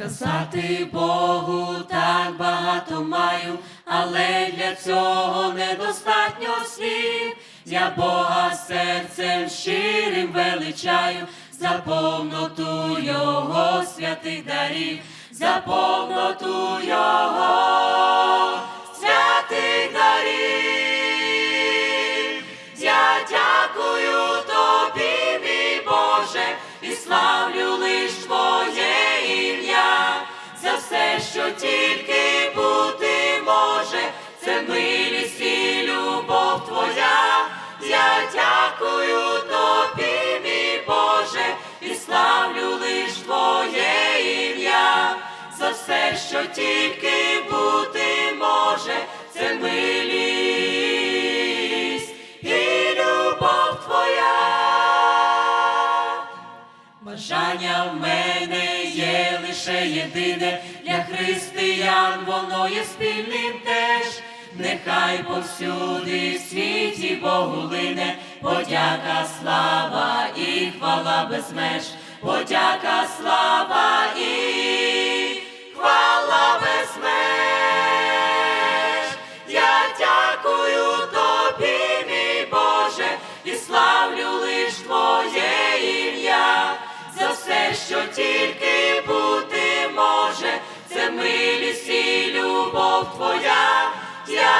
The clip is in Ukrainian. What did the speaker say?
Сказати Богу так багато маю, але для цього недостатньо слів. Я Бога серцем щирим величаю, за повноту Його святих дарів, за повноту Його святих дарів. Я дякую тобі, мій Боже, і славлю лиш Твоє це милість і любов Твоя. Я дякую тобі, мій Боже, і славлю лиш Твоє ім'я за все, що тільки бути може, це милість і любов Твоя. Бажання в мене є лише єдине, для християн воно є спільним теж. Нехай повсюди в світі Богу лине, подяка, слава і хвала без меж, подяка, слава і хвала без меж. Я дякую тобі, мій Боже, і славлю лиш Твоє ім'я за все, що тільки бути може, це милість і любов Твоя.